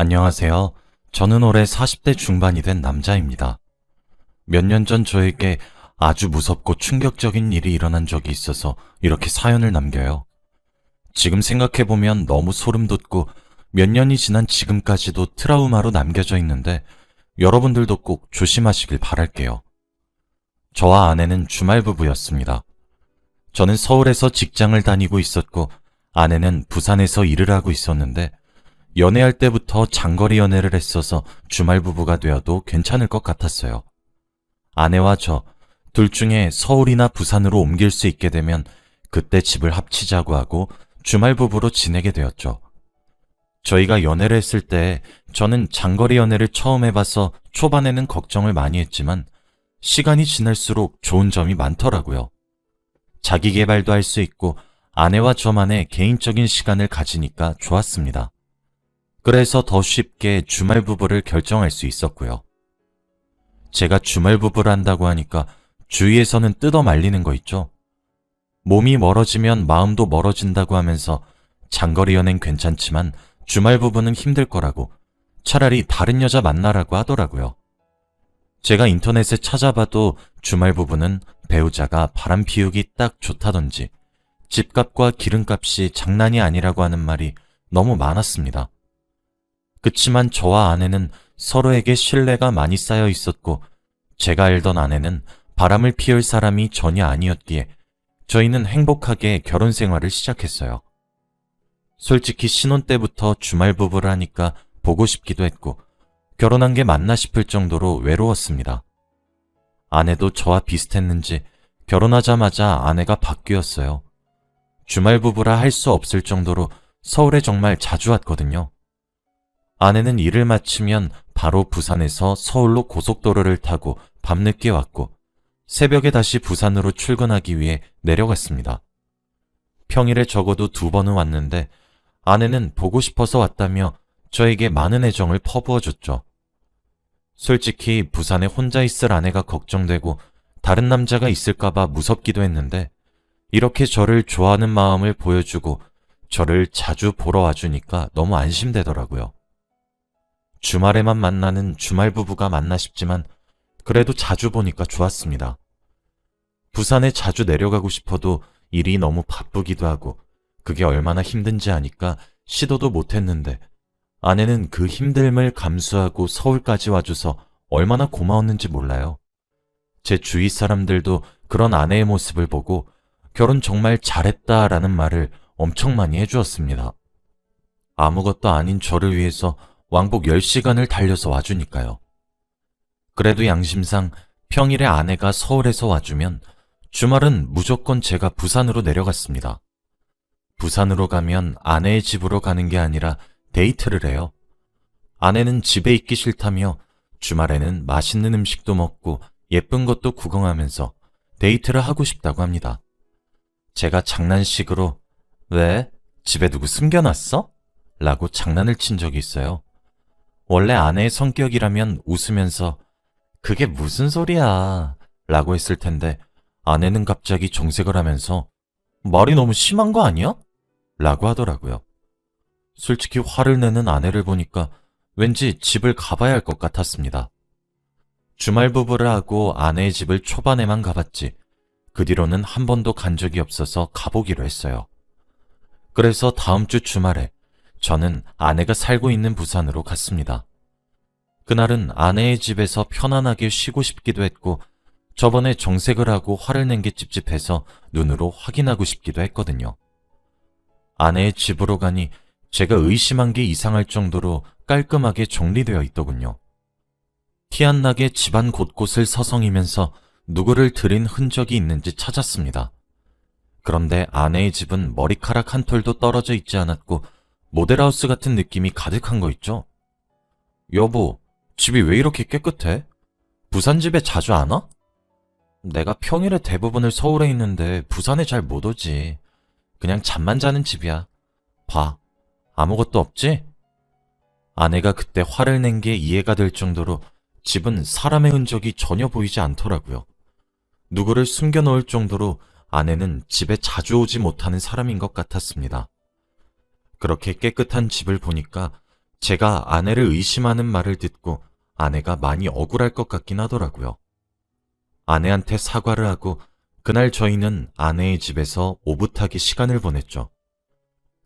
안녕하세요. 저는 올해 40대 중반이 된 남자입니다. 몇 년 전 저에게 아주 무섭고 충격적인 일이 일어난 적이 있어서 이렇게 사연을 남겨요. 지금 생각해보면 너무 소름 돋고 몇 년이 지난 지금까지도 트라우마로 남겨져 있는데 여러분들도 꼭 조심하시길 바랄게요. 저와 아내는 주말 부부였습니다. 저는 서울에서 직장을 다니고 있었고 아내는 부산에서 일을 하고 있었는데 연애할 때부터 장거리 연애를 했어서 주말 부부가 되어도 괜찮을 것 같았어요. 아내와 저, 둘 중에 서울이나 부산으로 옮길 수 있게 되면 그때 집을 합치자고 하고 주말 부부로 지내게 되었죠. 저희가 연애를 했을 때 저는 장거리 연애를 처음 해봐서 초반에는 걱정을 많이 했지만 시간이 지날수록 좋은 점이 많더라고요. 자기 개발도 할 수 있고 아내와 저만의 개인적인 시간을 가지니까 좋았습니다. 그래서 더 쉽게 주말 부부를 결정할 수 있었고요. 제가 주말 부부를 한다고 하니까 주위에서는 뜯어 말리는 거 있죠? 몸이 멀어지면 마음도 멀어진다고 하면서 장거리 연애는 괜찮지만 주말 부부는 힘들 거라고 차라리 다른 여자 만나라고 하더라고요. 제가 인터넷에 찾아봐도 주말 부부는 배우자가 바람 피우기 딱 좋다던지 집값과 기름값이 장난이 아니라고 하는 말이 너무 많았습니다. 그치만 저와 아내는 서로에게 신뢰가 많이 쌓여 있었고 제가 알던 아내는 바람을 피울 사람이 전혀 아니었기에 저희는 행복하게 결혼 생활을 시작했어요. 솔직히 신혼 때부터 주말 부부를 하니까 보고 싶기도 했고 결혼한 게 맞나 싶을 정도로 외로웠습니다. 아내도 저와 비슷했는지 결혼하자마자 아내가 바뀌었어요. 주말 부부라 할 수 없을 정도로 서울에 정말 자주 왔거든요. 아내는 일을 마치면 바로 부산에서 서울로 고속도로를 타고 밤늦게 왔고 새벽에 다시 부산으로 출근하기 위해 내려갔습니다. 평일에 적어도 두 번은 왔는데 아내는 보고 싶어서 왔다며 저에게 많은 애정을 퍼부어 줬죠. 솔직히 부산에 혼자 있을 아내가 걱정되고 다른 남자가 있을까봐 무섭기도 했는데 이렇게 저를 좋아하는 마음을 보여주고 저를 자주 보러 와주니까 너무 안심되더라고요. 주말에만 만나는 주말 부부가 맞나 싶지만 그래도 자주 보니까 좋았습니다. 부산에 자주 내려가고 싶어도 일이 너무 바쁘기도 하고 그게 얼마나 힘든지 아니까 시도도 못했는데 아내는 그 힘듦을 감수하고 서울까지 와줘서 얼마나 고마웠는지 몰라요. 제 주위 사람들도 그런 아내의 모습을 보고 결혼 정말 잘했다라는 말을 엄청 많이 해주었습니다. 아무것도 아닌 저를 위해서 왕복 10시간을 달려서 와주니까요. 그래도 양심상 평일에 아내가 서울에서 와주면 주말은 무조건 제가 부산으로 내려갔습니다. 부산으로 가면 아내의 집으로 가는 게 아니라 데이트를 해요. 아내는 집에 있기 싫다며 주말에는 맛있는 음식도 먹고 예쁜 것도 구경하면서 데이트를 하고 싶다고 합니다. 제가 장난식으로 왜? 집에 누구 숨겨놨어? 라고 장난을 친 적이 있어요. 원래 아내의 성격이라면 웃으면서 그게 무슨 소리야 라고 했을 텐데 아내는 갑자기 정색을 하면서 말이 너무 심한 거 아니야? 라고 하더라고요. 솔직히 화를 내는 아내를 보니까 왠지 집을 가봐야 할 것 같았습니다. 주말 부부를 하고 아내의 집을 초반에만 가봤지 그 뒤로는 한 번도 간 적이 없어서 가보기로 했어요. 그래서 다음 주 주말에 저는 아내가 살고 있는 부산으로 갔습니다. 그날은 아내의 집에서 편안하게 쉬고 싶기도 했고 저번에 정색을 하고 화를 낸 게 찝찝해서 눈으로 확인하고 싶기도 했거든요. 아내의 집으로 가니 제가 의심한 게 이상할 정도로 깔끔하게 정리되어 있더군요. 티 안 나게 집안 곳곳을 서성이면서 누구를 들인 흔적이 있는지 찾았습니다. 그런데 아내의 집은 머리카락 한 톨도 떨어져 있지 않았고 모델하우스 같은 느낌이 가득한 거 있죠? 여보, 집이 왜 이렇게 깨끗해? 부산 집에 자주 안 와? 내가 평일에 대부분을 서울에 있는데 부산에 잘 못 오지. 그냥 잠만 자는 집이야. 봐. 아무것도 없지? 아내가 그때 화를 낸 게 이해가 될 정도로 집은 사람의 흔적이 전혀 보이지 않더라고요. 누구를 숨겨 놓을 정도로 아내는 집에 자주 오지 못하는 사람인 것 같았습니다. 그렇게 깨끗한 집을 보니까 제가 아내를 의심하는 말을 듣고 아내가 많이 억울할 것 같긴 하더라고요. 아내한테 사과를 하고 그날 저희는 아내의 집에서 오붓하게 시간을 보냈죠.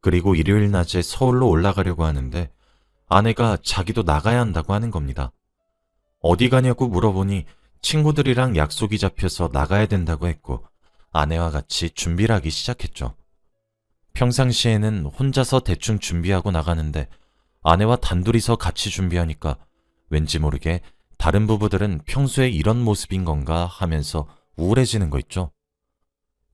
그리고 일요일 낮에 서울로 올라가려고 하는데 아내가 자기도 나가야 한다고 하는 겁니다. 어디 가냐고 물어보니 친구들이랑 약속이 잡혀서 나가야 된다고 했고 아내와 같이 준비를 하기 시작했죠. 평상시에는 혼자서 대충 준비하고 나가는데 아내와 단둘이서 같이 준비하니까 왠지 모르게 다른 부부들은 평소에 이런 모습인 건가 하면서 우울해지는 거 있죠.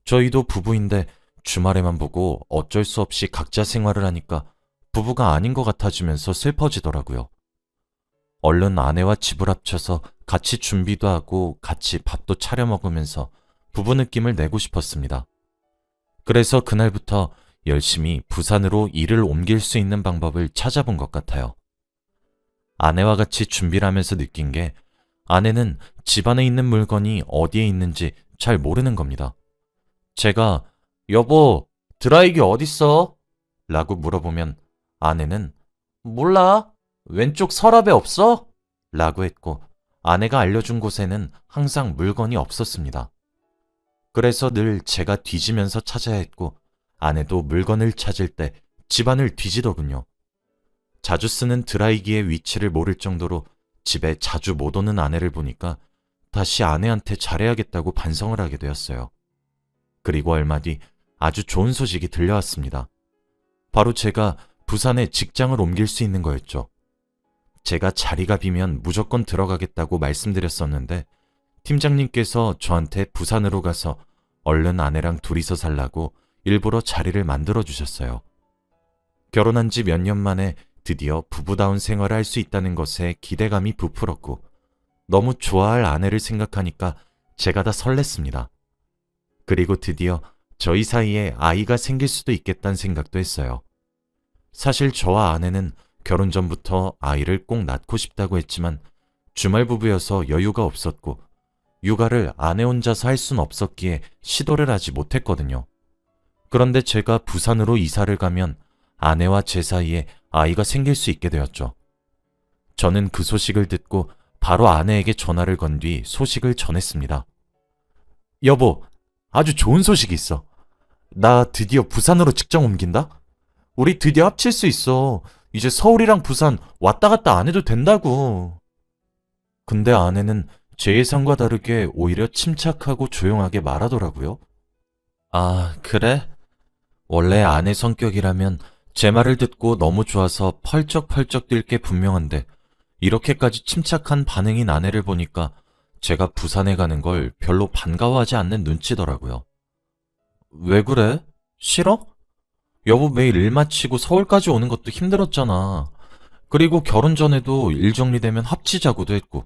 저희도 부부인데 주말에만 보고 어쩔 수 없이 각자 생활을 하니까 부부가 아닌 것 같아지면서 슬퍼지더라고요. 얼른 아내와 집을 합쳐서 같이 준비도 하고 같이 밥도 차려 먹으면서 부부 느낌을 내고 싶었습니다. 그래서 그날부터 열심히 부산으로 일을 옮길 수 있는 방법을 찾아본 것 같아요. 아내와 같이 준비를 하면서 느낀 게 아내는 집안에 있는 물건이 어디에 있는지 잘 모르는 겁니다. 제가 여보 드라이기 어딨어? 라고 물어보면 아내는 몰라 왼쪽 서랍에 없어? 라고 했고 아내가 알려준 곳에는 항상 물건이 없었습니다. 그래서 늘 제가 뒤지면서 찾아야 했고 아내도 물건을 찾을 때 집안을 뒤지더군요. 자주 쓰는 드라이기의 위치를 모를 정도로 집에 자주 못 오는 아내를 보니까 다시 아내한테 잘해야겠다고 반성을 하게 되었어요. 그리고 얼마 뒤 아주 좋은 소식이 들려왔습니다. 바로 제가 부산에 직장을 옮길 수 있는 거였죠. 제가 자리가 비면 무조건 들어가겠다고 말씀드렸었는데 팀장님께서 저한테 부산으로 가서 얼른 아내랑 둘이서 살라고 일부러 자리를 만들어 주셨어요. 결혼한 지 몇 년 만에 드디어 부부다운 생활을 할 수 있다는 것에 기대감이 부풀었고 너무 좋아할 아내를 생각하니까 제가 다 설렜습니다. 그리고 드디어 저희 사이에 아이가 생길 수도 있겠다는 생각도 했어요. 사실 저와 아내는 결혼 전부터 아이를 꼭 낳고 싶다고 했지만 주말 부부여서 여유가 없었고 육아를 아내 혼자서 할 순 없었기에 시도를 하지 못했거든요. 그런데 제가 부산으로 이사를 가면 아내와 제 사이에 아이가 생길 수 있게 되었죠. 저는 그 소식을 듣고 바로 아내에게 전화를 건 뒤 소식을 전했습니다. 여보, 아주 좋은 소식이 있어. 나 드디어 부산으로 직장 옮긴다? 우리 드디어 합칠 수 있어. 이제 서울이랑 부산 왔다 갔다 안 해도 된다고. 근데 아내는 제 예상과 다르게 오히려 침착하고 조용하게 말하더라고요. 아, 그래? 원래 아내 성격이라면 제 말을 듣고 너무 좋아서 펄쩍펄쩍 뛸 게 분명한데 이렇게까지 침착한 반응인 아내를 보니까 제가 부산에 가는 걸 별로 반가워하지 않는 눈치더라고요. 왜 그래? 싫어? 여보 매일 일 마치고 서울까지 오는 것도 힘들었잖아. 그리고 결혼 전에도 일 정리되면 합치자고도 했고.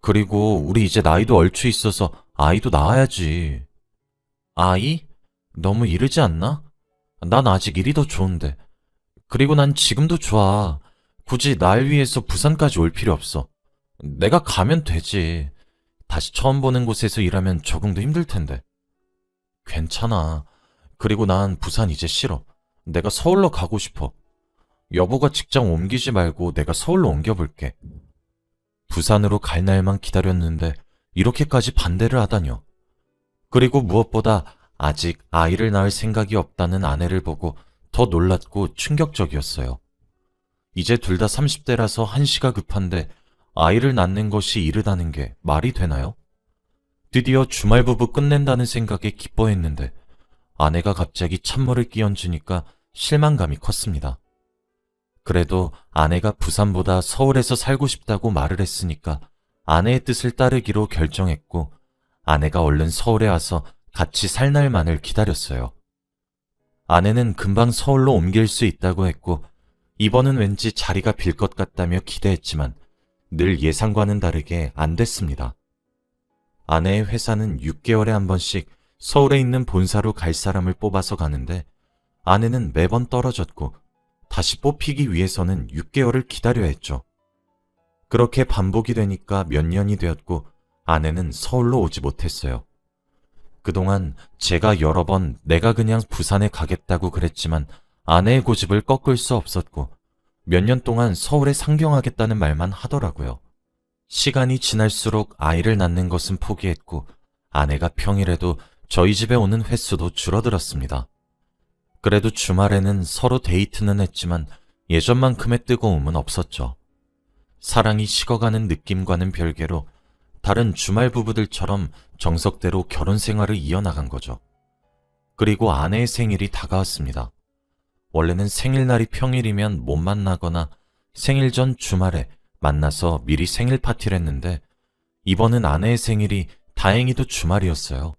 그리고 우리 이제 나이도 얼추 있어서 아이도 낳아야지. 아이? 너무 이르지 않나? 난 아직 일이 더 좋은데. 그리고 난 지금도 좋아. 굳이 날 위해서 부산까지 올 필요 없어. 내가 가면 되지. 다시 처음 보는 곳에서 일하면 적응도 힘들 텐데. 괜찮아. 그리고 난 부산 이제 싫어. 내가 서울로 가고 싶어. 여보가 직장 옮기지 말고 내가 서울로 옮겨볼게. 부산으로 갈 날만 기다렸는데 이렇게까지 반대를 하다뇨. 그리고 무엇보다 아직 아이를 낳을 생각이 없다는 아내를 보고 더 놀랐고 충격적이었어요. 이제 둘 다 30대라서 한시가 급한데 아이를 낳는 것이 이르다는 게 말이 되나요? 드디어 주말 부부 끝낸다는 생각에 기뻐했는데 아내가 갑자기 찬물을 끼얹으니까 실망감이 컸습니다. 그래도 아내가 부산보다 서울에서 살고 싶다고 말을 했으니까 아내의 뜻을 따르기로 결정했고 아내가 얼른 서울에 와서 같이 살 날만을 기다렸어요. 아내는 금방 서울로 옮길 수 있다고 했고 이번은 왠지 자리가 빌 것 같다며 기대했지만 늘 예상과는 다르게 안 됐습니다. 아내의 회사는 6개월에 한 번씩 서울에 있는 본사로 갈 사람을 뽑아서 가는데 아내는 매번 떨어졌고 다시 뽑히기 위해서는 6개월을 기다려야 했죠. 그렇게 반복이 되니까 몇 년이 되었고 아내는 서울로 오지 못했어요. 그동안 제가 여러 번 내가 그냥 부산에 가겠다고 그랬지만 아내의 고집을 꺾을 수 없었고 몇 년 동안 서울에 상경하겠다는 말만 하더라고요. 시간이 지날수록 아이를 낳는 것은 포기했고 아내가 평일에도 저희 집에 오는 횟수도 줄어들었습니다. 그래도 주말에는 서로 데이트는 했지만 예전만큼의 뜨거움은 없었죠. 사랑이 식어가는 느낌과는 별개로 다른 주말 부부들처럼 정석대로 결혼 생활을 이어나간 거죠. 그리고 아내의 생일이 다가왔습니다. 원래는 생일날이 평일이면 못 만나거나 생일 전 주말에 만나서 미리 생일 파티를 했는데 이번은 아내의 생일이 다행히도 주말이었어요.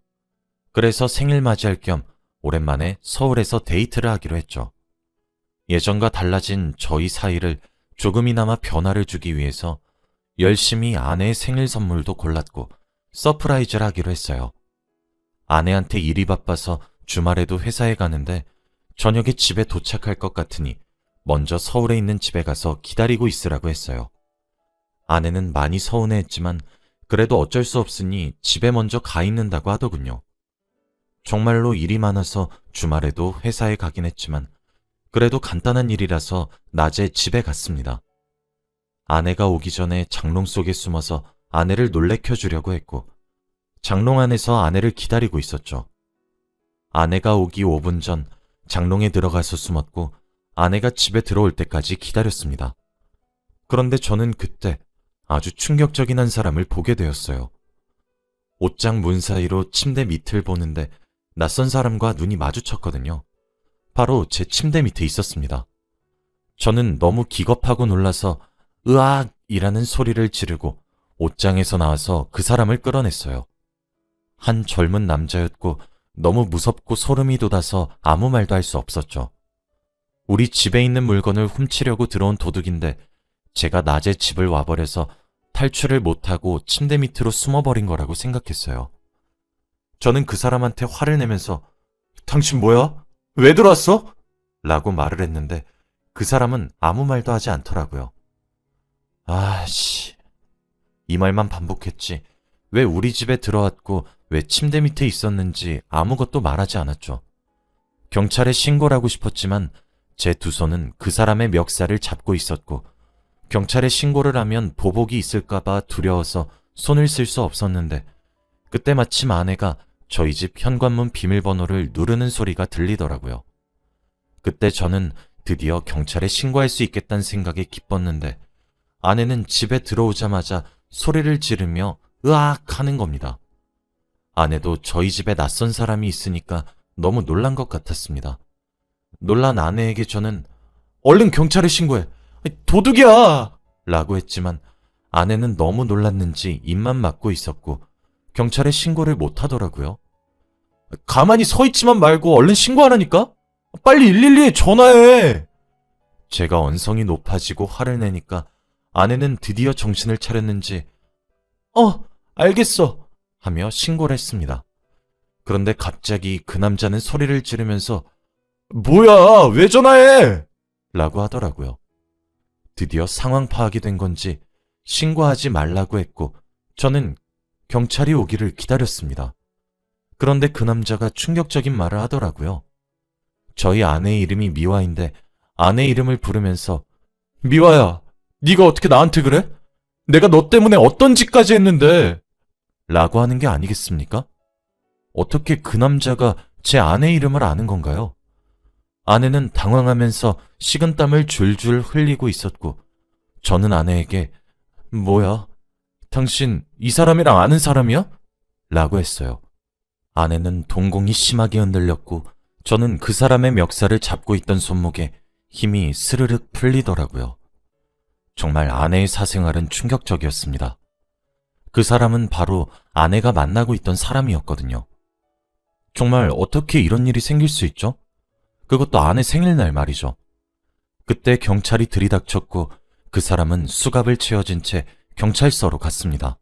그래서 생일 맞이할 겸 오랜만에 서울에서 데이트를 하기로 했죠. 예전과 달라진 저희 사이를 조금이나마 변화를 주기 위해서 열심히 아내의 생일 선물도 골랐고 서프라이즈를 하기로 했어요. 아내한테 일이 바빠서 주말에도 회사에 가는데 저녁에 집에 도착할 것 같으니 먼저 서울에 있는 집에 가서 기다리고 있으라고 했어요. 아내는 많이 서운해했지만 그래도 어쩔 수 없으니 집에 먼저 가 있는다고 하더군요. 정말로 일이 많아서 주말에도 회사에 가긴 했지만 그래도 간단한 일이라서 낮에 집에 갔습니다. 아내가 오기 전에 장롱 속에 숨어서 아내를 놀래켜 주려고 했고 장롱 안에서 아내를 기다리고 있었죠. 아내가 오기 5분 전 장롱에 들어가서 숨었고 아내가 집에 들어올 때까지 기다렸습니다. 그런데 저는 그때 아주 충격적인 한 사람을 보게 되었어요. 옷장 문 사이로 침대 밑을 보는데 낯선 사람과 눈이 마주쳤거든요. 바로 제 침대 밑에 있었습니다. 저는 너무 기겁하고 놀라서 으악! 이라는 소리를 지르고 옷장에서 나와서 그 사람을 끌어냈어요. 한 젊은 남자였고 너무 무섭고 소름이 돋아서 아무 말도 할 수 없었죠. 우리 집에 있는 물건을 훔치려고 들어온 도둑인데 제가 낮에 집을 와버려서 탈출을 못하고 침대 밑으로 숨어버린 거라고 생각했어요. 저는 그 사람한테 화를 내면서 당신 뭐야? 왜 들어왔어? 라고 말을 했는데 그 사람은 아무 말도 하지 않더라고요. 아 씨. 이 말만 반복했지. 왜 우리 집에 들어왔고 왜 침대 밑에 있었는지 아무것도 말하지 않았죠. 경찰에 신고를 하고 싶었지만 제 두 손은 그 사람의 멱살을 잡고 있었고 경찰에 신고를 하면 보복이 있을까봐 두려워서 손을 쓸 수 없었는데 그때 마침 아내가 저희 집 현관문 비밀번호를 누르는 소리가 들리더라고요. 그때 저는 드디어 경찰에 신고할 수 있겠다는 생각에 기뻤는데 아내는 집에 들어오자마자 소리를 지르며 으악 하는 겁니다. 아내도 저희 집에 낯선 사람이 있으니까 너무 놀란 것 같았습니다. 놀란 아내에게 저는 얼른 경찰에 신고해. 도둑이야! 라고 했지만 아내는 너무 놀랐는지 입만 막고 있었고 경찰에 신고를 못 하더라고요. 가만히 서 있지만 말고 얼른 신고하라니까? 빨리 112에 전화해! 제가 언성이 높아지고 화를 내니까 아내는 드디어 정신을 차렸는지 어, 알겠어. 하며 신고를 했습니다. 그런데 갑자기 그 남자는 소리를 지르면서 뭐야, 왜 전화해? 라고 하더라고요. 드디어 상황 파악이 된 건지 신고하지 말라고 했고 저는 경찰이 오기를 기다렸습니다. 그런데 그 남자가 충격적인 말을 하더라고요. 저희 아내의 이름이 미화인데 아내 이름을 부르면서 미화야, 네가 어떻게 나한테 그래? 내가 너 때문에 어떤 짓까지 했는데 라고 하는 게 아니겠습니까? 어떻게 그 남자가 제 아내 이름을 아는 건가요? 아내는 당황하면서 식은땀을 줄줄 흘리고 있었고, 저는 아내에게, 뭐야? 당신 이 사람이랑 아는 사람이야? 라고 했어요. 아내는 동공이 심하게 흔들렸고, 저는 그 사람의 멱살을 잡고 있던 손목에 힘이 스르륵 풀리더라고요. 정말 아내의 사생활은 충격적이었습니다. 그 사람은 바로 아내가 만나고 있던 사람이었거든요. 정말 어떻게 이런 일이 생길 수 있죠? 그것도 아내 생일날 말이죠. 그때 경찰이 들이닥쳤고 그 사람은 수갑을 채워진 채 경찰서로 갔습니다.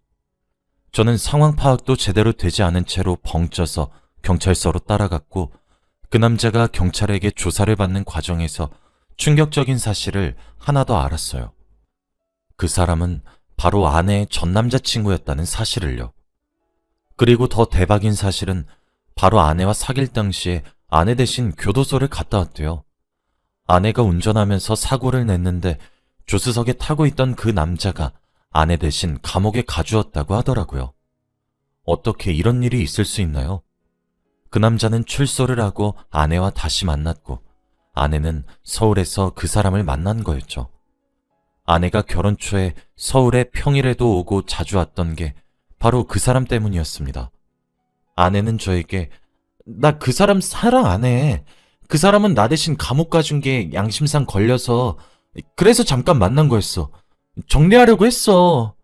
저는 상황 파악도 제대로 되지 않은 채로 벙쪄서 경찰서로 따라갔고 그 남자가 경찰에게 조사를 받는 과정에서 충격적인 사실을 하나 더 알았어요. 그 사람은 바로 아내의 전 남자친구였다는 사실을요. 그리고 더 대박인 사실은 바로 아내와 사귈 당시에 아내 대신 교도소를 갔다 왔대요. 아내가 운전하면서 사고를 냈는데 조수석에 타고 있던 그 남자가 아내 대신 감옥에 가주었다고 하더라고요. 어떻게 이런 일이 있을 수 있나요? 그 남자는 출소를 하고 아내와 다시 만났고 아내는 서울에서 그 사람을 만난 거였죠. 아내가 결혼 초에 서울에 평일에도 오고 자주 왔던 게 바로 그 사람 때문이었습니다. 아내는 저에게 나 그 사람 사랑 안 해. 그 사람은 나 대신 감옥 가준 게 양심상 걸려서 그래서 잠깐 만난 거였어. 정리하려고 했어.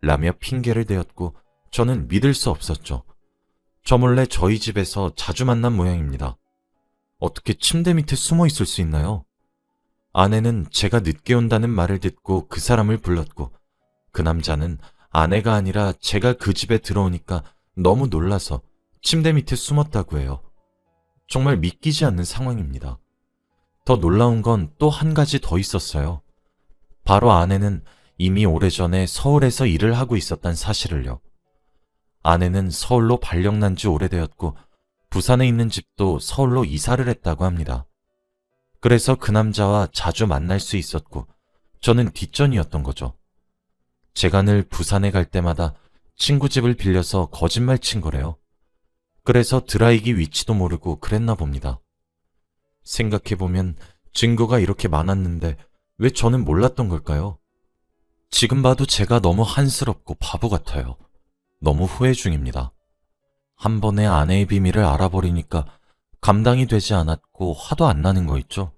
라며 핑계를 대었고 저는 믿을 수 없었죠. 저 몰래 저희 집에서 자주 만난 모양입니다. 어떻게 침대 밑에 숨어 있을 수 있나요? 아내는 제가 늦게 온다는 말을 듣고 그 사람을 불렀고 그 남자는 아내가 아니라 제가 그 집에 들어오니까 너무 놀라서 침대 밑에 숨었다고 해요. 정말 믿기지 않는 상황입니다. 더 놀라운 건 또 한 가지 더 있었어요. 바로 아내는 이미 오래전에 서울에서 일을 하고 있었단 사실을요. 아내는 서울로 발령난 지 오래되었고 부산에 있는 집도 서울로 이사를 했다고 합니다. 그래서 그 남자와 자주 만날 수 있었고 저는 뒷전이었던 거죠. 제가 늘 부산에 갈 때마다 친구 집을 빌려서 거짓말 친 거래요. 그래서 드라이기 위치도 모르고 그랬나 봅니다. 생각해보면 증거가 이렇게 많았는데 왜 저는 몰랐던 걸까요? 지금 봐도 제가 너무 한스럽고 바보 같아요. 너무 후회 중입니다. 한 번에 아내의 비밀을 알아버리니까 감당이 되지 않았고 화도 안 나는 거 있죠?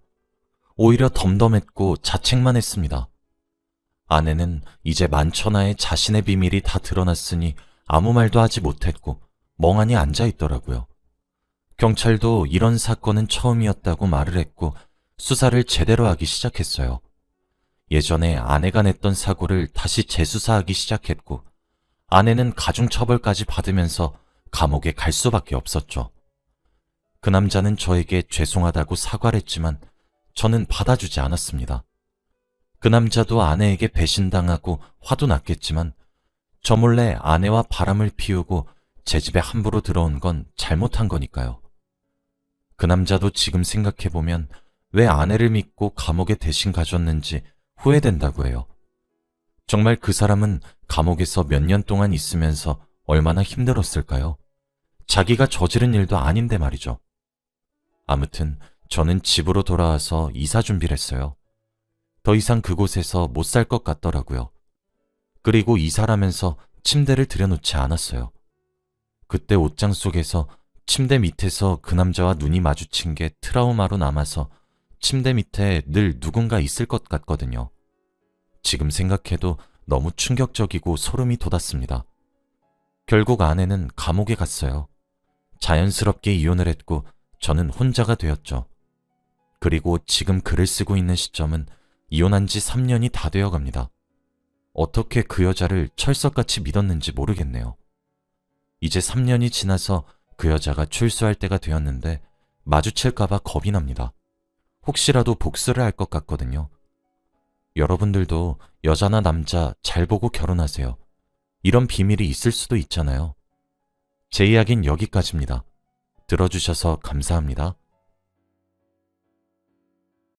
오히려 덤덤했고 자책만 했습니다. 아내는 이제 만천하에 자신의 비밀이 다 드러났으니 아무 말도 하지 못했고 멍하니 앉아 있더라고요. 경찰도 이런 사건은 처음이었다고 말을 했고 수사를 제대로 하기 시작했어요. 예전에 아내가 냈던 사고를 다시 재수사하기 시작했고 아내는 가중처벌까지 받으면서 감옥에 갈 수밖에 없었죠. 그 남자는 저에게 죄송하다고 사과를 했지만 저는 받아주지 않았습니다. 그 남자도 아내에게 배신당하고 화도 났겠지만 저 몰래 아내와 바람을 피우고 제 집에 함부로 들어온 건 잘못한 거니까요. 그 남자도 지금 생각해보면 왜 아내를 믿고 감옥에 대신 가졌는지 후회된다고 해요. 정말 그 사람은 감옥에서 몇 년 동안 있으면서 얼마나 힘들었을까요? 자기가 저지른 일도 아닌데 말이죠. 아무튼 저는 집으로 돌아와서 이사 준비를 했어요. 더 이상 그곳에서 못 살 것 같더라고요. 그리고 이사라면서 침대를 들여놓지 않았어요. 그때 옷장 속에서 침대 밑에서 그 남자와 눈이 마주친 게 트라우마로 남아서 침대 밑에 늘 누군가 있을 것 같거든요. 지금 생각해도 너무 충격적이고 소름이 돋았습니다. 결국 아내는 감옥에 갔어요. 자연스럽게 이혼을 했고 저는 혼자가 되었죠. 그리고 지금 글을 쓰고 있는 시점은 이혼한 지 3년이 다 되어 갑니다. 어떻게 그 여자를 철석같이 믿었는지 모르겠네요. 이제 3년이 지나서 그 여자가 출소할 때가 되었는데 마주칠까봐 겁이 납니다. 혹시라도 복수를 할 것 같거든요. 여러분들도 여자나 남자 잘 보고 결혼하세요. 이런 비밀이 있을 수도 있잖아요. 제 이야기는 여기까지입니다. 들어주셔서 감사합니다.